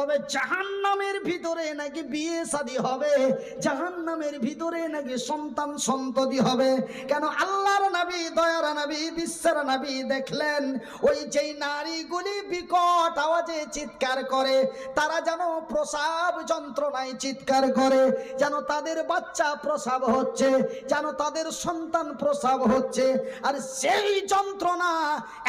তবে জাহান্নামের ভিতরে নাকি বিয়ে শাদী হবে, জাহান্নামের ভিতরে নাকি সন্তান সন্ততি হবে। কেন আল্লাহর নবী, দয়ার নবী, বিশ্বের নবী দেখলেন, ওই যেই নারীগুলি বিকট আওয়াজে চিৎকার করে, তারা যেন প্রসাব যন্ত্রণায় চিৎকার করে, যেন তাদের বাচ্চা প্রসাব হচ্ছে, যেন তাদের সন্তান প্রসাব হচ্ছে, আর সেই যন্ত্রণা,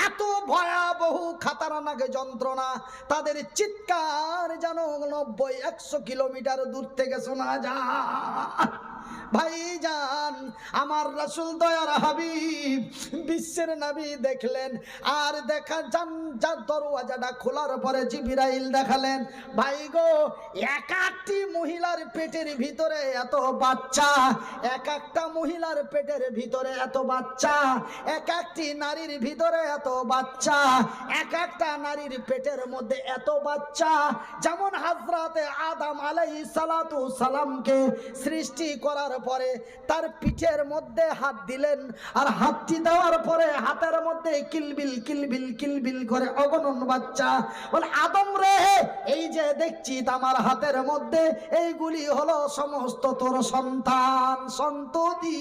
এত ভয়াবহ, খাতারনাক যন্ত্রণা, তাদের চিৎকার যেন নব্বই একশো কিলোমিটার দূর থেকে শোনা যায়। ভাইজান, আমার রাসুল দয়ার হাবিব, বিশ্বের নবী দেখলেন, আর দেখা যান, যার দরওয়াজাটা খোলার পরে জিবিরাইল দেখালেন, ভাই গো এক মহিলার পেটের ভিতরে এত বাচ্চা এক একটা মহিলার পেটের ভিতরে এত বাচ্চা এক একটি নারীর ভিতরে এত বাচ্চা এক একটা নারীর পেটের মধ্যে এত বাচ্চা। যেমন হাজরাতে আদাম আলাই সালাতু সালামকে সৃষ্টি করার পরে তার পিঠের মধ্যে হাত দিলেন আর হাতটি দেওয়ার পরে হাতের মধ্যে কিলবিল কিলবিল কিলবিল করে অগণন বাচ্চা বলে, আদম রে, এই যে দেখছি আমার হাতের মধ্যে, এইগুলি হলো সমস্ত তোর সন্তান, সন্ততি।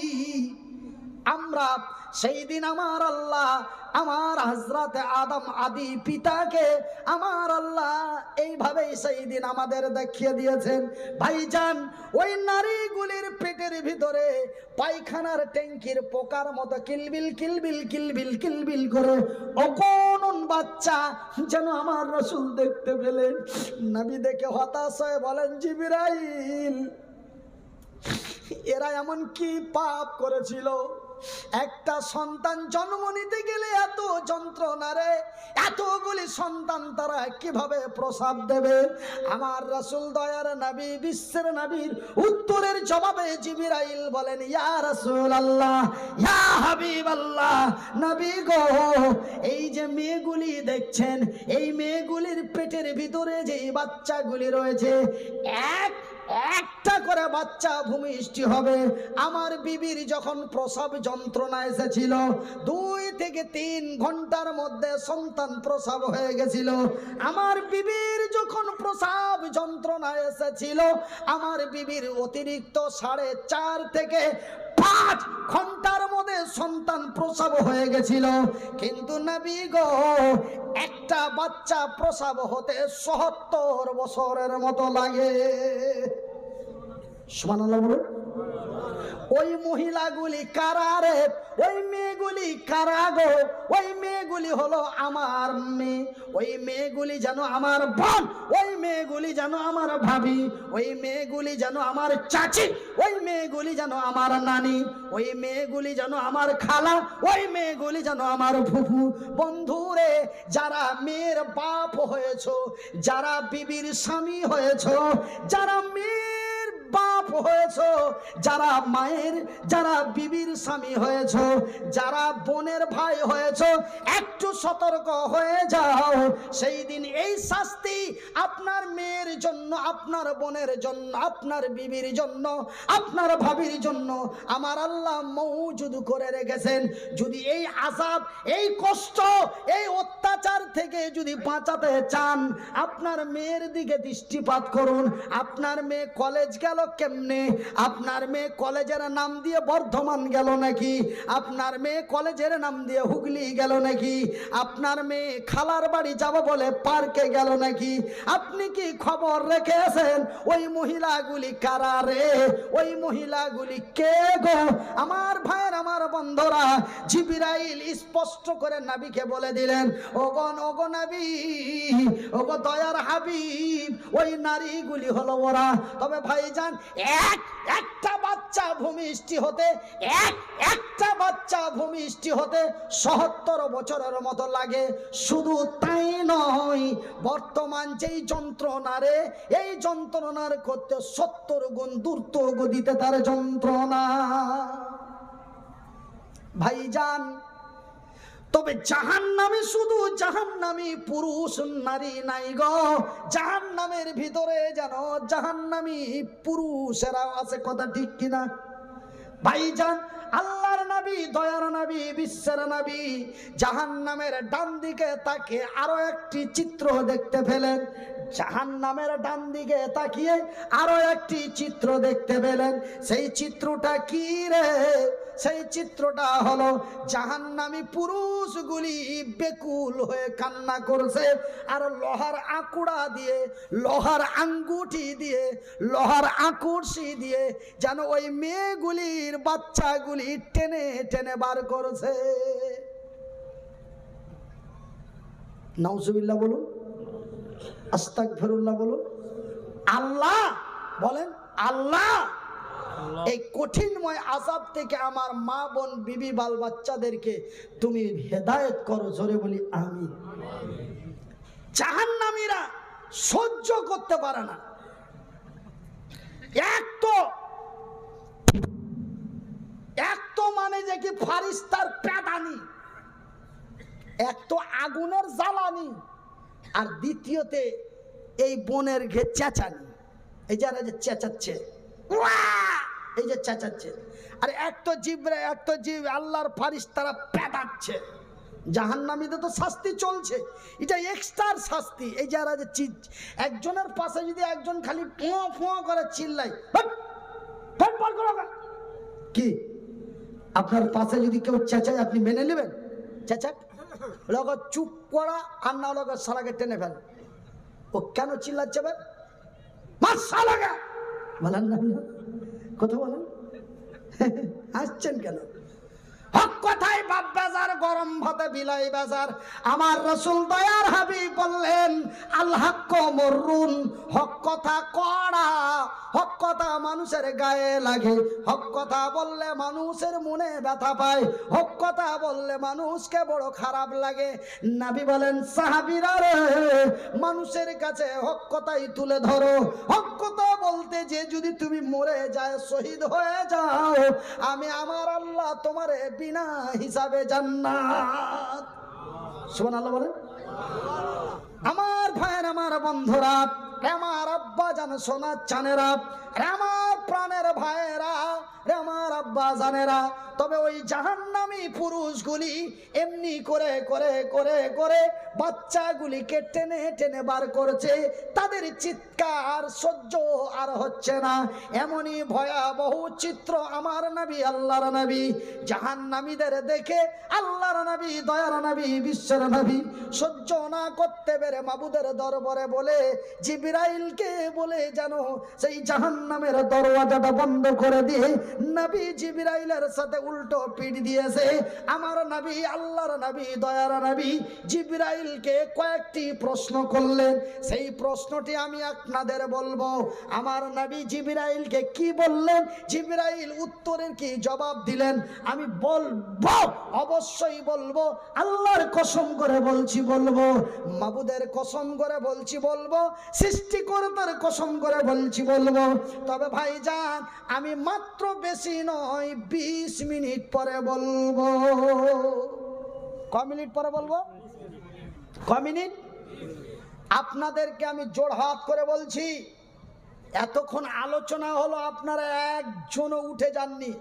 আমরা সেই দিন আমার আল্লাহ, আমার হজরত আদম আদি পিতাকে আমার আল্লাহ এইভাবেই সেই দিন আমাদের দেখিয়ে দিয়েছেন। ভাইজান, ওই নারীগুলির পেটের ভিতরে পায়খানার ট্যাঙ্কির পোকার মতো কিলবিল কিলবিল কিলবিল কিলবিল করে অকনন বাচ্চা যেন আমার রসুল দেখতে পেলেন। নাবি দেখে হতাশ হয়ে বলেন, জিবিরাইল, এরা এমন কি পাপ করেছিল? একটা সন্তান জন্ম নিতে গেলে এত যন্ত্রণা রে, এতগুলি সন্তান তারা কীভাবে প্রসাদ দেবে? আমার রাসুল দয়ার নাবি, বিশ্বের নাবির উত্তরের জবাবে জিবিরাইল বলেন, ইয়া রাসুল আল্লাহ ইয়া হাবিব আল্লাহ নবী গো, এই যে মেয়েগুলি দেখছেন, এই মেয়েগুলির পেটের ভিতরে যে বাচ্চাগুলি রয়েছে, এক একটা করে বাচ্চা ভূমিষ্ঠি হবে। আমার বিবির যখন প্রসব যন্ত্রণা এসেছিল, দুই থেকে তিন ঘণ্টার মধ্যে সন্তান প্রসব হয়ে গেছিল। আমার বিবির যখন প্রসব যন্ত্রণা এসেছিল, আমার বিবির অতিরিক্ত সাড়ে চার থেকে পাঁচ ঘণ্টার মধ্যে সন্তান প্রসব হয়ে গেছিল। কিন্তু একটা বাচ্চা প্রসব হতে সত্তর বছরের মতো লাগে। সমান ওই মহিলাগুলি কারা রে? ওই মেয়েগুলি কারা গো? ওই মেয়েগুলি হলো আমার মেয়ে। ওই মেয়েগুলি যেন আমার বোন। ওই মেয়েগুলি যেন আমার ভাবি। ওই মেয়েগুলি যেন আমার চাচি। ওই মেয়েগুলি যেন আমার নানি। ওই মেয়েগুলি যেন আমার খালা। ওই মেয়েগুলি যেন আমার ফুফু। বন্ধুরে, যারা মেয়ের বাপ হয়েছ, যারা বিবির স্বামী হয়েছ, যারা মেয়ের বাপ হয়েছ, যারা মায়ের, যারা বিবির স্বামী হয়েছ, যারা বোনের ভাই হয়েছ, একটু সতর্ক হয়ে যাও। সেই দিন এই শাস্তি আপনার মেয়ের জন্য, আপনার বোনের জন্য, আপনার বিবির জন্য, আপনার ভাবির জন্য আমার আল্লাহ মৌজুদ করে রেখেছেন। যদি এই আজাব এই কষ্ট, এই অত্যাচার থেকে যদি বাঁচাতে চান, আপনার মেয়ের দিকে দৃষ্টিপাত করুন। আপনার মেয়ে কলেজ গেল কেমনে? আপনার মেয়ে কলেজের নাম দিয়ে বর্ধমান গেল নাকি? আপনার মেয়ে কলেজের নাম দিয়ে হুগলি গেল নাকি? আপনার মেয়ে খালার বাড়ি যাব বলে পার্কে গেল নাকি? আপনি কি খবর রেখেছেন? ওই মহিলাগুলি কারা রে? ওই মহিলাগুলি কে গো? আমার ভাইয়ের, আমার বন্ধরা, জিবিরাইল স্পষ্ট করে নাবিকে বলে দিলেন ওগন ওগো নাবি, ওগো দয়ার হাবিব, ওই নারীগুলি হলো ওরা। তবে ভাইজান এক, একটা বাচ্চা ভূমিষ্ঠি হতে, এক, একটা বাচ্চা ভূমিষ্ঠি হতে সত্তর বছরের মতো লাগে। শুধু তাই নয়, বর্তমান যেই যন্ত্রণা রে এই যন্ত্রণার করতে সত্তর গুণ দ্রুত গতিতে তার যন্ত্রণা। ভাইজান তবে জাহান নামে শুধু জাহান নামে পুরুষ নারী নাই গো। জাহান নামের ভিতরে যেন জাহান নামী পুরুষেরা আছে, কথা ঠিক কিনা? ভাইজান, আল্লাহর নবী, দয়ার নবী, বিশ্বের নবী জাহান নামের ডান দিকে তাকে আরও একটি চিত্র দেখতে পেলেন। জাহান নামের ডান দিকে তাকিয়ে আরও একটি চিত্র দেখতে পেলেন। সেই চিত্রটা কি রে? সেই চিত্রটা হলো জাহান্নামী পুরুষগুলি বেকুল হয়ে কান্না করছে আর লোহার আকুড়া দিয়ে, লোহার আঙ্গুঠি দিয়ে, লোহার আকুর্ষি দিয়ে যেন ওই মেয়েগুলির বাচ্চাগুলি টেনে টেনে বার করছে। নাউজুবিল্লাহ বলুন আস্তাক ফেরুল্লাহ বলুন। আল্লাহ বলেন, আল্লাহ এই কঠিনময় আজাব থেকে আমার মা বোন, বিবি, বাল বাচ্চাদেরকে তুমি হেদায়েত করো, জোরে বলি আমি জাহান্নামীরা সহ্য করতে পারে না। এক তো এক তো মানে যে কি ফারিস্তার প্যাদানি, এক তো আগুনের জ্বালানি, আর দ্বিতীয়তে এই বনের ঘে চেঁচানি। এই যারা যে চেঁচাচ্ছে! এই যে চেঁচাচ্ছে। আর এক তো জিবরে এক তো জীব, আল্লাহর ফারিস তারা পেটাচ্ছে জাহান্নামীতে তো শাস্তি চলছে। এটা এক্সট্রার শাস্তি। এই যারা যে চিজ একজনের পাশে যদি একজন খালি ফোঁ ফোঁ করে চিল্লাই "হাট! হাট বার কি? আপনার পাশে যদি কেউ চেঁচায়, আপনি মেনে নেবেন? চেঁচাক। লোক চুপ করা আর না লোক সালাকে টেনে ফেল। ও কেন চিল্লাচ্ছে বলেন না। কথা বলেন? আসছেন কেন? হক কথায় বাপ বাজার, গরম ভাতে বিলাই বাজার। আমার রসুল দয়ার হাবি বললেন আল্লাহ মরুন হক কথা কড়া, হক কথা মানুষের গায়ে লাগে। হক কথা বললে মানুষের মনে ব্যথা পায়, হক কথা বললে মানুষকে বড় খারাপ লাগে। নাবি বলেন, সাহাবিরা রে, মানুষের কাছে হক কথাই তুলে ধরো। হক কথা বলতে যে যদি তুমি মরে যায়, শহীদ হয়ে যাও। আমি আমার আল্লাহ তোমারে বিনা হিসাবে জান্নাত। সুবহানাল্লাহ বলেন। আমার ভাইয়ের আমার বন্ধুরা আমার আব্বা জান সোনার চানেরা আমার প্রাণের ভাইয়েরা রে আমার আব্বা জানেরা, তবে ওই জাহান্নামী পুরুষগুলি এমনি করে করে করে করে বাচ্চাগুলিকে টেনে টেনে বার করছে। তাদের চিৎকার সহ্য আর হচ্ছে না। এমনই ভয়াবহ চিত্র আমার নবী, আল্লাহর নবী, জাহান্নামীদের দেখে আল্লাহর নবী, দয়ার নবী, বিশ্বের নবী সহ্য না করতে পেরে মাবুদের দরবারে বলে, জিবরাইলকে বলে জানো, সেই জাহান্নামের দরওয়াজাটা বন্ধ করে দিয়ে নবী জিবরাইলের সাথে উল্টো পিঠ দিয়েছে। আমার নবী, আল্লাহর নবী, দয়ার নবী জিবরাইলকে কয়েকটি প্রশ্ন করলেন। সেই প্রশ্নটি আমি আপনাদের বলব। আমার নবী জিবরাইলকে কি বললেন? জিবরাইল উত্তরের কি জবাব দিলেন? আমি বলব, অবশ্যই বলব, আল্লাহর কসম করে বলছি বলব, মাবুদের কসম করে বলছি বলব, সৃষ্টিকর্তার কসম করে বলছি বলব তবে ভাই যান আমি মাত্র বেশি নয়, বিশ মিনিট পরে বলব। ক মিনিট পরে বলব? ক মিনিট? আপনাদেরকে আমি জোড় হাত করে বলছি, এতক্ষণ আলোচনা হলো, আপনারা একজনও উঠে যাননি।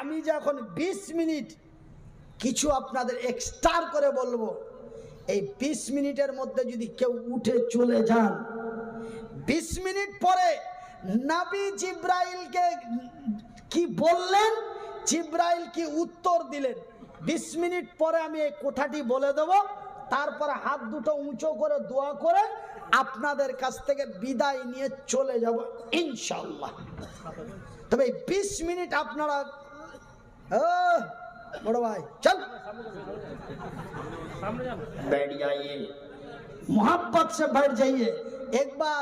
আমি যখন বিশ মিনিট কিছু আপনাদের এক্সট্রা করে বলব, এই বিশ মিনিটের মধ্যে যদি কেউ উঠে চলে যান, বিশ মিনিট পরে নাবি জিব্রাইলকে কি বললেন জিব্রাইল কি উত্তর দিলেন বিশ মিনিট পরে আমি এই কথাটি বলে দেব তারপরে হাত দুটো উঁচু করে দোয়া করে আপনাদের কাছ থেকে বিদায় নিয়ে চলে যাব ইনশাল্লাহ তবে এই বিশ মিনিট আপনারা ও, বড় ভাই চল बैठ जाइए मोहब्बत से बैठ जाइए एक बार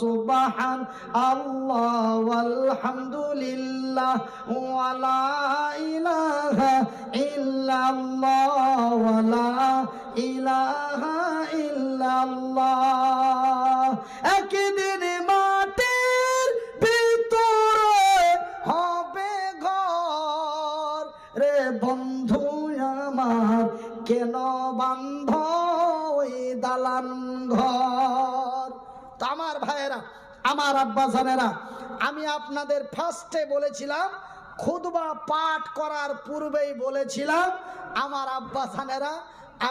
সুবহান আল্লাহ ওয়ালহামদুলিল্লাহ ওয়ালা ইলাহা ইল্লাল্লাহ ওয়ালা ইলাহা ইল্লাল্লাহ ভাইয়েরা আব্বা আব্বাসানেরা আমি আপনাদের ফার্স্টে বলেছিলাম খুদবা পাঠ করার পূর্বেই বলেছিলাম, আমার আব্বাসানেরা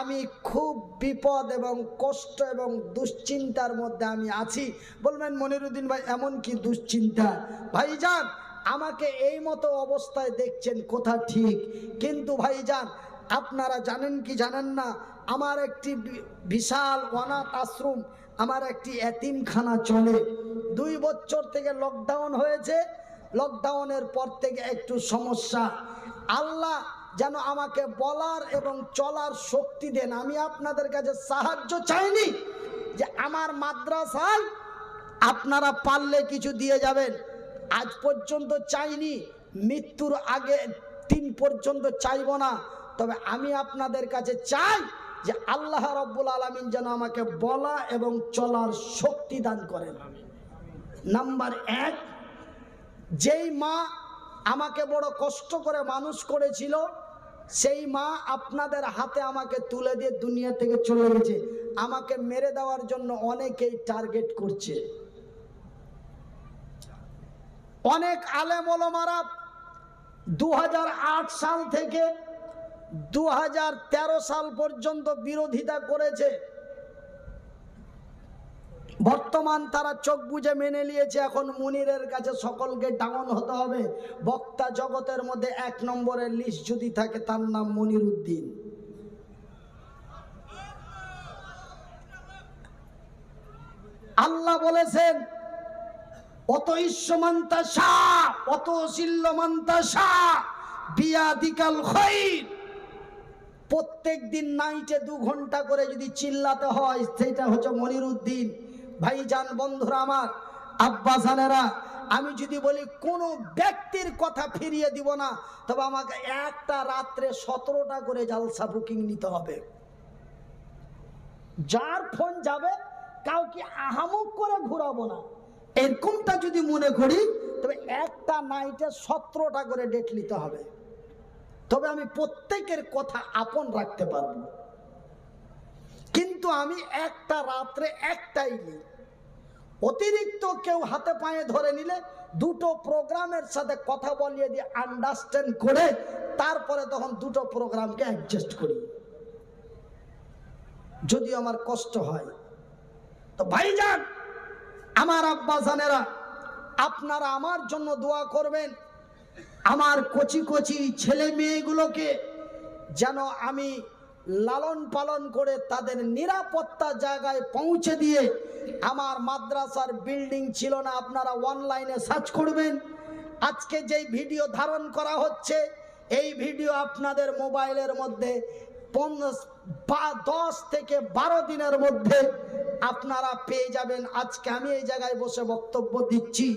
আমি খুব বিপদ এবং কষ্ট এবং দুশ্চিন্তার মধ্যে আমি আছি। বলবেন, মনিরুদ্দিন ভাই, এমন কি দুশ্চিন্তা? ভাইজান, আমাকে এই মতো অবস্থায় দেখছেন কোথা ঠিক, কিন্তু ভাইজান, আপনারা জানেন কি জানেন না, আমার একটি বিশাল অনাথ আশ্রম আমার একটি এতিমখানা চলে। দুই বছর থেকে লকডাউন হয়েছে। লকডাউনের পর থেকে একটু সমস্যা। আল্লাহ যেন আমাকে বলার এবং চলার শক্তি দেন। আমি আপনাদের কাছে সাহায্য চাইনি যে আমার মাদ্রাসায় আপনারা পারলে কিছু দিয়ে যাবেন। আজ পর্যন্ত চাইনি, মৃত্যুর আগে দিন পর্যন্ত চাইব না। তবে আমি আপনাদের কাছে চাই যে আল্লাহ রব্বুল আলমিন যেন আমাকে বলা এবং চলার শক্তি দান করেন। নাম্বার এক, যেই মা আমাকে বড় কষ্ট করে মানুষ করেছিল, সেই মা আপনাদের হাতে আমাকে তুলে দিয়ে দুনিয়া থেকে চলে গেছে। আমাকে মেরে দেওয়ার জন্য অনেকেই টার্গেট করছে। অনেক আলেম ওলমারা দু সাল থেকে দু হাজার তেরো সাল পর্যন্ত বিরোধিতা করেছে। বর্তমান তারা চোখ বুঝে মেনে নিয়েছে, এখন মুনিরের কাছে সকলকে ডাউন হতে হবে। বক্তা জগতের মধ্যে এক নম্বরের লিস্ট যদি থাকে, তার নাম মনির উদ্দিন আল্লাহ বলেছেন অত ঈশ্বমান্তা শাহ অত শিল্যমান্তা শাহ, বিয়াদিকাল খৈর। প্রত্যেক দিন নাইটে দু ঘণ্টা করে যদি চিল্লাতে হয় সেটা হচ্ছে মনির উদ্দিন ভাইজান, বন্ধুরা আমার আব্বাসানেরা আমি যদি বলি কোনো ব্যক্তির কথা ফিরিয়ে দিব না, তবে আমাকে একটা রাত্রে সতেরোটা করে জালসা বুকিং নিতে হবে। যার ফোন যাবে, কাউকে আহামুক করে ঘুরাবো না। এরকমটা যদি মনে করি, তবে একটা নাইটে সতেরোটা করে ডেট নিতে হবে। তবে আমি প্রত্যেকের কথা আপন রাখতে পারব। কিন্তু আমি একটা রাত্রে একটাই নিই। অতিরিক্ত কেউ হাতে পায়ে ধরে নিলে দুটো প্রোগ্রামের সাথে কথা বলিয়ে দিয়ে আন্ডারস্ট্যান্ড করে তারপরে তখন দুটো প্রোগ্রামকে অ্যাডজাস্ট করি। যদি আমার কষ্ট হয়, তো ভাইজান, আমার আব্বা জানেরা, আপনারা আমার জন্য দোয়া করবেন। আমার কচি কচি ছেলে মেয়েগুলোকে যেন আমি লালন পালন করে তাদের নিরাপত্তা জায়গায় পৌঁছে দিয়ে আমার মাদ্রাসার বিল্ডিং ছিল না, আপনারা অনলাইনে সার্চ করবেন। আজকে যেই ভিডিও ধারণ করা হচ্ছে, এই ভিডিও আপনাদের মোবাইলের মধ্যে দশ থেকে বারো দিনের মধ্যে আপনারা পেয়ে যাবেন। আজকে আমি এই জায়গায় বসে বক্তব্য দিচ্ছি।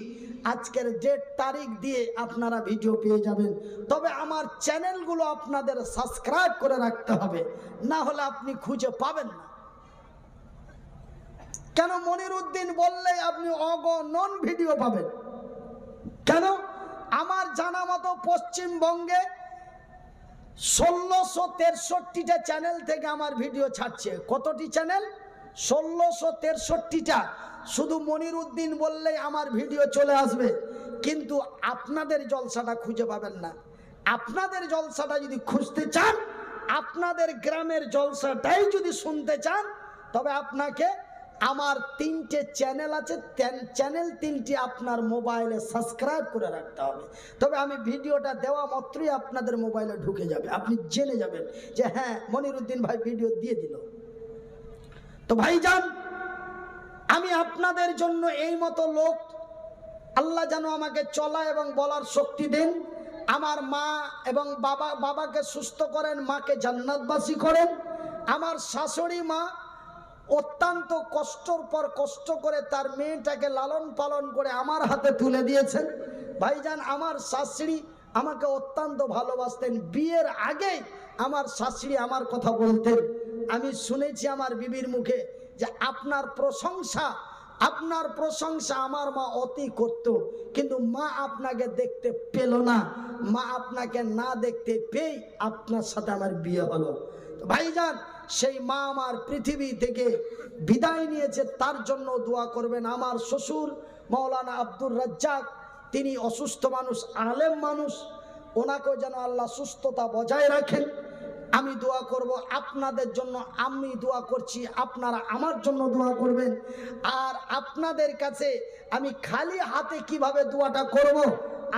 আজকের ডেট তারিখ দিয়ে আপনারা ভিডিও পেয়ে যাবেন। তবে আমার চ্যানেলগুলো আপনাদের সাবস্ক্রাইব করে রাখতে হবে, না হলে আপনি খুঁজে পাবেন না। কেন মনির উদ্দিন বললেই আপনি অগণন ভিডিও পাবেন? কেন? আমার জানা মতো পশ্চিমবঙ্গে ষোলোশো তেষট্টিটা চ্যানেল থেকে আমার ভিডিও ছাড়ছে। কতটি চ্যানেল ষোলোশো তেষট্টিটা। শুধু মনির উদ্দিন বললেই আমার ভিডিও চলে আসবে। কিন্তু আপনাদের জলসাটা খুঁজে পাবেন না। আপনাদের জলসাটা যদি খুঁজতে চান, আপনাদের গ্রামের জলসাটাই যদি শুনতে চান, তবে আপনাকে আমার তিনটে চ্যানেল আছে চ্যানেল তিনটি আপনার মোবাইলে সাবস্ক্রাইব করে রাখতে হবে। তবে আমি ভিডিওটা দেওয়া মাত্রই আপনাদের মোবাইলে ঢুকে যাবে। আপনি জেনে যাবেন যে হ্যাঁ মনিরুদ্দিন ভাই ভিডিও দিয়ে দিল। তো ভাইজান আমি আপনাদের জন্য এই মতো লোক, আল্লাহ যেন আমাকে চলা এবং বলার শক্তি দেন। আমার মা এবং বাবা, বাবাকে সুস্থ করেন, মাকে জান্নাতবাসী করেন। আমার শাশুড়ি মা অত্যন্ত কষ্টর পর কষ্ট করে তার মেয়েটাকে লালন পালন করে আমার হাতে তুলে দিয়েছেন। ভাইজান, আমার শাশুড়ি আমাকে অত্যন্ত ভালোবাসতেন। বিয়ের আগে আমার শাশুড়ি আমার কথা বলতেন। আমি শুনেছি আমার বিবির মুখে যে আপনার প্রশংসা আপনার প্রশংসা আমার মা অতি করত, কিন্তু মা আপনাকে দেখতে পেল না। মা আপনাকে না দেখতে পেয়ে আপনার সাথে আমার বিয়ে হলো। ভাইজান, সেই মা আমার পৃথিবী থেকে বিদায় নিয়েছে, তার জন্য দোয়া করবেন। আমার শ্বশুর মৌলানা আব্দুর রাজ্জাক, তিনি অসুস্থ মানুষ, আলেম মানুষ, ওনাকেও যেন আল্লাহ সুস্থতা বজায় রাখেন। আমি দোয়া করব, আপনাদের জন্য আমি দোয়া করছি, আপনারা আমার জন্য দোয়া করবেন। আর আপনাদের কাছে আমি খালি হাতে কীভাবে দোয়াটা করব,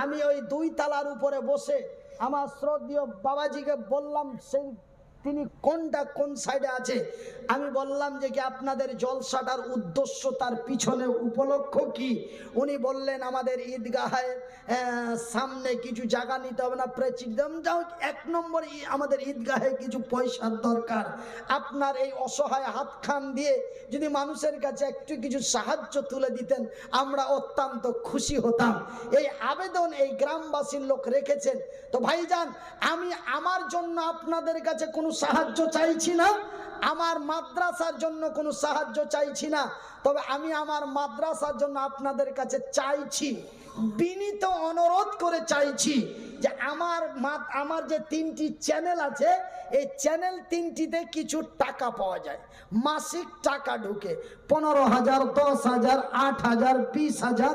আমি ওই দুই তালার উপরে বসে আমার শ্রদ্ধীয় বাবাজিকে বললাম, সেই তিনি কোনটা কোন সাইডে আছে? আমি বললাম যে কি আপনাদের জলসাটার উদ্দেশ্য তার পিছনে উপলক্ষ কি? উনি বললেন আমাদের ঈদগাহে আহ, সামনে কিছু জায়গা নিতে হবে না প্রেসিডেন্ট যাও এক নম্বর আমাদের ঈদগাহে কিছু পয়সার দরকার। আপনার এই অসহায় হাত খান দিয়ে যদি মানুষের কাছে একটু কিছু সাহায্য তুলে দিতেন আমরা অত্যন্ত খুশি হতাম। এই আবেদন এই গ্রামবাসীর লোক রেখেছেন। তো ভাইজান আমি আমার জন্য আপনাদের কাছে কোনো সাহায্য চাইছি না, আমার মাদ্রাসার জন্য কোনো সাহায্য চাইছি না। তবে আমি আমার মাদ্রাসার জন্য আপনাদের কাছে চাইছি, বিনীত অনুরোধ করে চাইছি যে আমার আমার যে তিনটি চ্যানেল আছে, এই চ্যানেল তিনটিতে কিছু টাকা পাওয়া যায়। মাসিক টাকা ঢুকে পনেরো হাজার, দশ হাজার, আট হাজার, বিশ হাজার,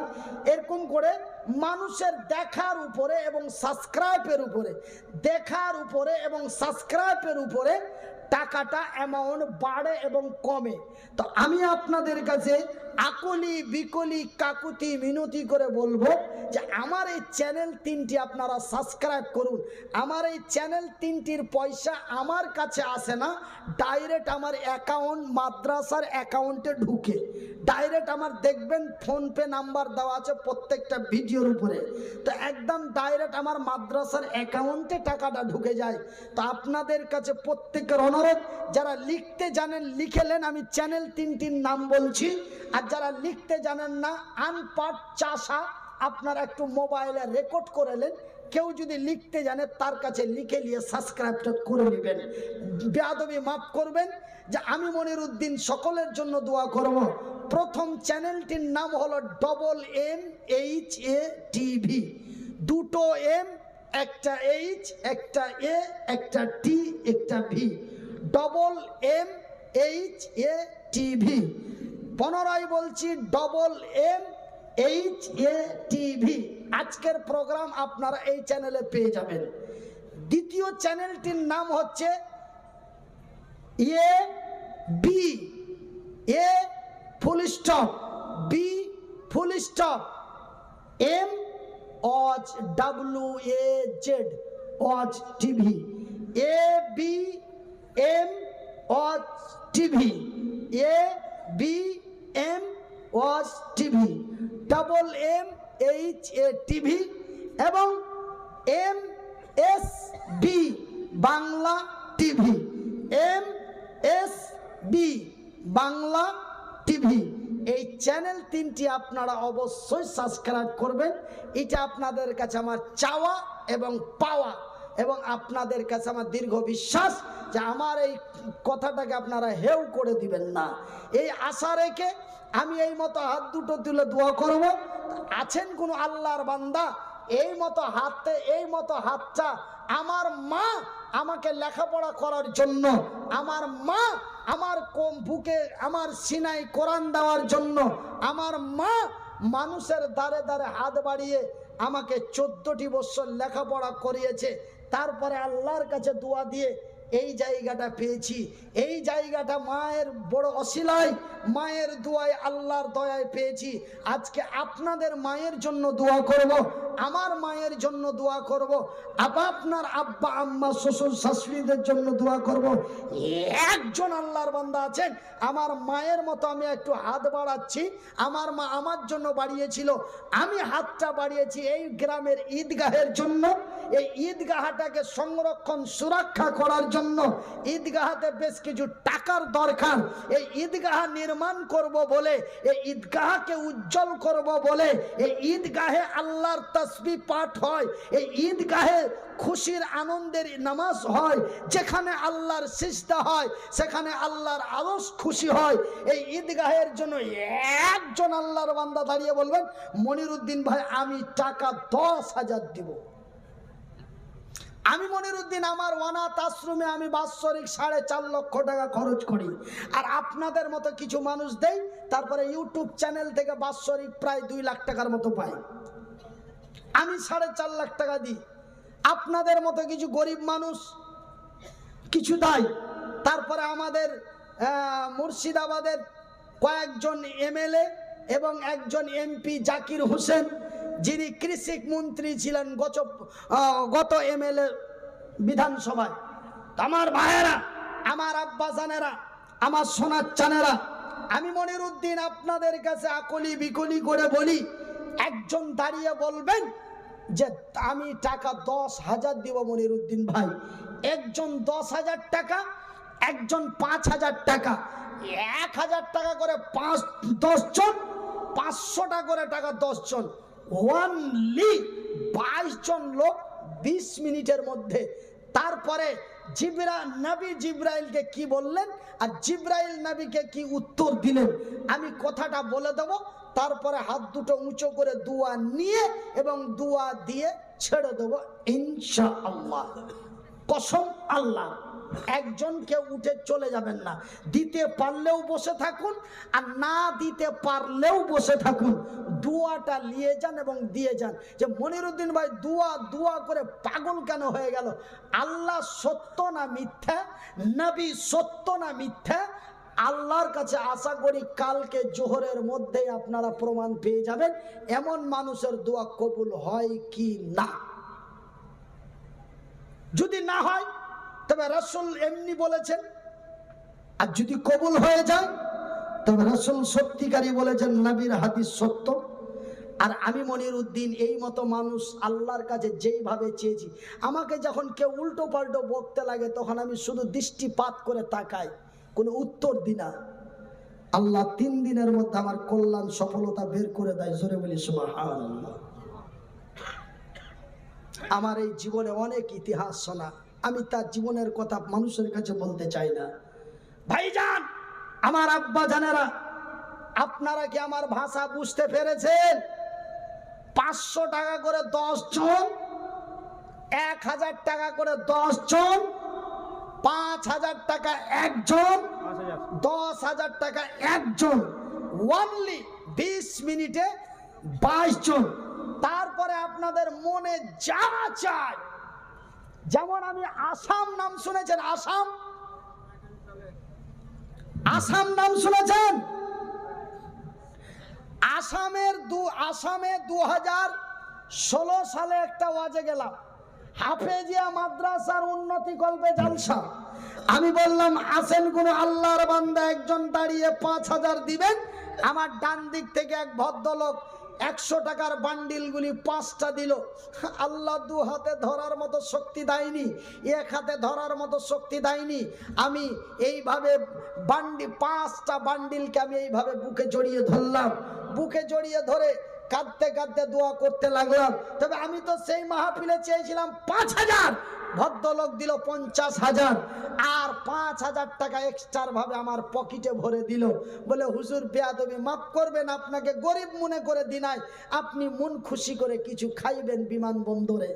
এরকম করে মানুষের দেখার উপরে এবং সাবস্ক্রাইবের উপরে, দেখার উপরে এবং সাবস্ক্রাইবের উপরে টাকাটা অ্যামাউন্ট বাড়ে এবং কমে। তো আমি আপনাদের কাছে আকলি বিকলি কাকুতি মিনতি করে বলব যে আমার এই চ্যানেল তিনটি আপনারা সাবস্ক্রাইব করুন। আমার এই চ্যানেল তিনটির পয়সা আমার কাছে আসে না, ডাইরেক্ট আমার অ্যাকাউন্ট, মাদ্রাসার অ্যাকাউন্টে ঢুকে। ডাইরেক্ট আমার দেখবেন ফোনপে নাম্বার দেওয়া আছে প্রত্যেকটা ভিডিওর উপরে। তো একদম ডাইরেক্ট আমার মাদ্রাসার অ্যাকাউন্টে টাকাটা ঢুকে যায়। তো আপনাদের কাছে প্রত্যেকের অনুরোধ, যারা লিখতে জানেন লিখেলেন আমি চ্যানেল তিনটির নাম বলছি। আর যারা লিখতে জানেন না আনপাট চাষা, আপনারা একটু মোবাইলে রেকর্ড করেলেন কেউ যদি লিখতে জানে, তার কাছে লিখে নিয়ে সাবস্ক্রাইবটা করে নেবেন। বেয়াদবি মাফ করবেন। যে আমি মনির উদ্দিন সকলের জন্য দোয়া করব। প্রথম চ্যানেলটির নাম হলো double M H A TV দুটো এম একটা এইচ একটা এ একটা টি একটা V double M H A TV পুনরায় বলছি double M H A TV আজকের প্রোগ্রাম আপনারা এই চ্যানেলে পেয়ে যাবেন। দ্বিতীয় চ্যানেলটির নাম হচ্ছে A B A full stop B full stop M Aja W A Z Aja TV A B M Aja TV A B M was TV double M H A TV এবং M S B Bangla TV M S B Bangla TV এই channel তিনটি আপনারা অবশ্যই subscribe করবেন। এটা আপনাদের কাছে আমার চাওয়া এবং পাওয়া এবং আপনাদের কাছে আমার দীর্ঘ বিশ্বাস যে আমার এই কথাটাকে আপনারা হেউ করে দিবেন না। এই আশা রেখে আমি এই মতো হাত দুটো তুলে দোয়া করব। আছেন কোনো আল্লাহর বান্দা? এই মতো হাতে, এই মতো হাতটা আমার মা আমাকে লেখাপড়া করার জন্য, আমার মা আমার কম বুকে, আমার সিনাই কোরআন দেওয়ার জন্য, আমার মা মানুষের দ্বারে দ্বারে হাত বাড়িয়ে আমাকে চোদ্দটি বছর লেখাপড়া করিয়েছে। তারপরে আল্লাহর কাছে দোয়া দিয়ে এই জায়গাটা পেয়েছি। এই জায়গাটা মায়ের বড় অশিলায়, মায়ের দোয়ায় আল্লাহর দয়ায় পেয়েছি। আজকে আপনাদের মায়ের জন্য দোয়া করব। আমার মায়ের জন্য দোয়া করব, আবা আপনার আব্বা, আম্মা, শ্বশুর, শাশুড়িদের জন্য দোয়া করব। একজন আল্লাহর বান্দা আছেন, আমার মায়ের মতো আমি একটু হাত বাড়াচ্ছি, আমার মা আমার জন্য বাড়িয়েছিল, আমি হাতটা বাড়িয়েছি এই গ্রামের ঈদগাহের জন্য। এই ঈদগাহটাকে সংরক্ষণ, সুরক্ষা করার জন্য ঈদগাহাতে বেশ কিছু টাকার দরকার। এই ঈদগাহ নির্মাণ করব বলে, এই ঈদগাহকে উজ্জ্বল করব বলে, এই ঈদগাহে আল্লাহর তসবি পাঠ হয়, এই ঈদগাহে খুশির আনন্দের নামাজ হয়, যেখানে আল্লাহর সিজদা হয়, সেখানে আল্লাহর আরস খুশি হয়। এই ঈদগাহের জন্য একজন আল্লাহর বান্দা দাঁড়িয়ে বলবেন, মনিরুদ্দিন ভাই, আমি টাকা দশ হাজার দিব। আমি মনিরুদ্দিন, আমার অনাথ আশ্রমে আমি বাৎসরিক সাড়ে চার লক্ষ টাকা খরচ করি। আর আপনাদের মতো কিছু মানুষ দেই, তারপরে ইউটিউব চ্যানেল থেকে বাৎসরিক প্রায় দুই লাখ টাকার মতো পাই। আমি সাড়ে চার লাখ টাকা দিই। আপনাদের মতো কিছু গরিব মানুষ কিছু দেয়। তারপরে আমাদের মুর্শিদাবাদের কয়েকজন এমএলএ এবং একজন এমপি জাকির হোসেন, যিনি কৃষি মন্ত্রী ছিলেন গত গত এমএলএ বিধানসভায়। আমার ভাইয়েরা, আমার আব্বাসানেরা আমার সোনার চানেরা, আমি মনির উদ্দিন আপনাদের কাছে আকলি বিকলি করে বলি একজন দাঁড়িয়ে বলবেন যে, আমি টাকা দশ হাজার দিব মনির উদ্দিন ভাই। একজন দশ হাজার টাকা, একজন পাঁচ হাজার টাকা। এক হাজার টাকা করে পাঁচ, দশ জন পাঁচশোটা করে টাকা দশ জন। ওয়ানলি বাইশ জন লোক বিশ মিনিটের মধ্যে। তারপরে জিবরা, নবী জিব্রাইলকে কি বললেন আর জিব্রাইল নবীকে কি উত্তর দিলেন? আমি কথাটা বলে দেব। তারপরে হাত দুটো উঁচু করে দুয়া নিয়ে এবং দুয়া দিয়ে ছেড়ে দেবো ইনশা আল্লাহ কসম আল্লাহ, একজন কেউ উঠে চলে যাবেন না। দিতে পারলেও বসে থাকুন আর না দিতে পারলেও বসে থাকুন। দুয়াটা নিয়ে যান এবং দিয়ে যান। যে মনিরুদ্দিন ভাই দুয়া দুয়া করে পাগল কেন হয়ে গেল? আল্লাহ সত্য না মিথ্যা? নবী সত্য না মিথ্যা? আল্লাহর কাছে আশা করি কালকে জোহরের মধ্যেই আপনারা প্রমাণ পেয়ে যাবেন এমন মানুষের দোয়া কবুল হয় কি না। যদি না হয়, তবে রসুল এমনি বলেছেন। আর যদি কবুল হয়ে যায়, তবে রসুল সত্যিকারী বলেছেন, নবীর হাদিস সত্য। আর আমি মনির উদ্দিন এই মতো মানুষ আল্লাহর কাছে যেইভাবে চেয়েছি, আমাকে যখন কেউ উল্টো পাল্টো বকতে লাগে, তখন আমি শুধু দৃষ্টিপাত করে তাকাই। কোনো উত্তর দিই না। আল্লাহ তিন দিনের মধ্যে আমার কল্যাণ, সফলতা বের করে দেয় জোরে বলি আমার এই জীবনে অনেক ইতিহাস শোনা। আমি তার জীবনের কথা মানুষের কাছে বলতে চাই না। ভাইজান, আমার আব্বা জানেরা, আপনারা কি আমার ভাষা বুঝতে পেরেছেন? পাঁচশো টাকা করে দশ জন, এক হাজার টাকা করে দশ জন পাঁচ হাজার টাকা একজন, দশ হাজার টাকা একজন ওয়ানলি বিশ মিনিটে বাইশ জন। তারপরে আপনাদের মনে যা চায়, যেমন আমি আসাম নাম শুনেছেন, আসাম? আসাম নাম শুনেছেন? আসামের দু, আসামে দু হাজার ষোলো সালে একটা ওয়াজে গেলাম। হাফেজিয়া মাদ্রাসার উন্নতি কল্পে জালসা। আমি বললাম আসেন কোন আল্লাহর বান্দা একজন দাঁড়িয়ে পাঁচ হাজার দিবেন? আমার ডান দিক থেকে এক ভদ্রলোক একশো টাকার বান্ডিলগুলি পাঁচটা দিল। আল্লাহ দু হাতে ধরার মতো শক্তি দেয়নি, এক হাতে ধরার মতো শক্তি দেয়নি। আমি এইভাবে বান্ডি পাঁচটা বান্ডিলকে আমি এইভাবে বুকে জড়িয়ে ধরলাম। বুকে জড়িয়ে ধরে কাঁদতে কাঁদতে দোয়া করতে লাগলাম। তবে আমি তো সেই মাহফিলে চেয়েছিলাম পাঁচ হাজার। ভদ্রলোক দিল পঞ্চাশ হাজার। আর পাঁচ হাজার টাকা এক্সট্রার ভাবে আমার পকেটে ভরে দিল। বলে, হুজুর, বেয়াদবি মাফ করবেন আপনাকে, গরিব মনে করে দিনাই আপনি মন খুশি করে কিছু খাইবেন বিমানবন্দরে।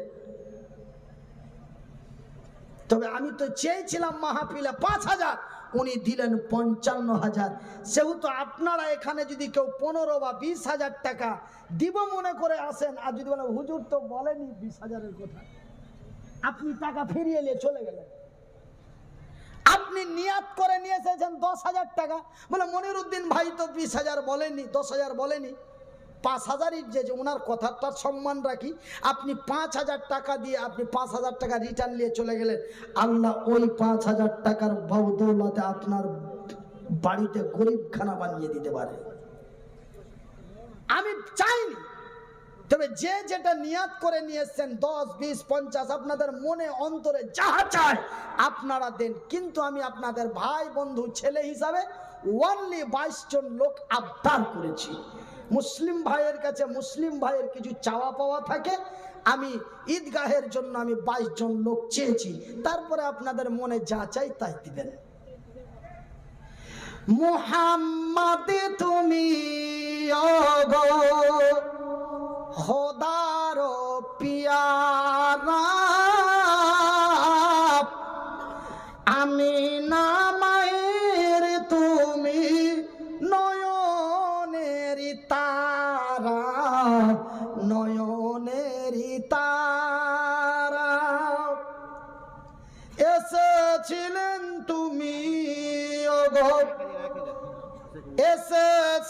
তবে আমি তো চেয়েছিলাম মাহফিলে পাঁচ হাজার। উনি দিলেন পঞ্চান্ন হাজার। সেহেতু আপনারা এখানে যদি কেউ পনেরো বা বিশ হাজার টাকা দিব মনে করে আসেন, আর যদি বলেন, হুজুর তো বলেনি বিশ হাজারের কথা। আপনি টাকা ফিরিয়ে নিয়ে চলে গেলেন। আপনি নিয়াত করে নিয়ে এসেছেন দশ হাজার টাকা। বলে, মনিরুদ্দিন ভাই তো বিশ হাজার বলেনি, দশ হাজার বলেনি। পাঁচ হাজারই যে ওনার কথাটার সম্মান রাখি। আপনি পাঁচ হাজার টাকা দিয়ে আপনি পাঁচ হাজার টাকা রিটার্ন নিয়ে চলে গেলেন। আল্লাহ ওই পাঁচ হাজার টাকার বদৌলতে আপনার বাড়িতে গরিব খানা বানিয়ে দিতে পারে। আমি চাইনি। তবে যে যেটা নিয়াত করে নিয়ে এসছেন, দশ, বিশ, পঞ্চাশ, আপনাদের মনে, অন্তরে যাহা চায় আপনারা দেন। কিন্তু আমি আপনাদের ভাই, বন্ধু, ছেলে হিসাবে ওয়ানলি বাইশ জন লোক আবদার করেছি। মুসলিম ভাইয়ের কাছে মুসলিম ভাইয়ের কিছু চাওয়া পাওয়া থাকে, আমি ঈদগাহের জন্য আমি বাইশ জন লোক চেয়েছি, তারপরে আপনাদের মনে যা চাই তাই দিবেন। মুহাম্মাদে তুমি খোদার পিয়ারা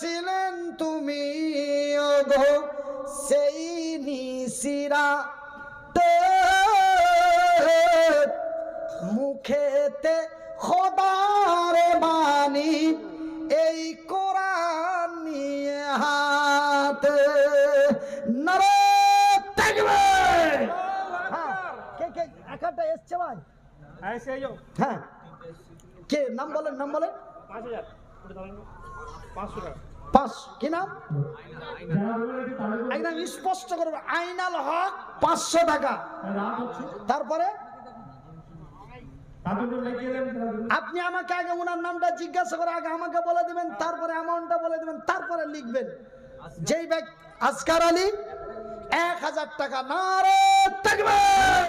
ছিলেন তুমি অঘো সেই নিশিরা মুখেতে খোদার বাণী এই কোরআন নিয়ে হাত। নারে থাকবে কে কে একাটা এসছে ভাই। হ্যাঁ, হ্যাঁ। কে নাম বলেন নাম বলেন। পাঁচ হাজার। পাঁচশো টাকা। পাঁচ কি নাম? একদম স্পষ্ট করবে আইনাল হক পাঁচশো টাকা। তারপরে? আপনি আমাকে আগে ওনার নামটা জিজ্ঞাসা করে আগে আমাকে বলে দিবেন তারপরে অ্যামাউন্টটা বলে দিবেন তারপরে লিখবেন। যেই ব্যক্তি আসকার আলী এক হাজার টাকা নারে থাকবে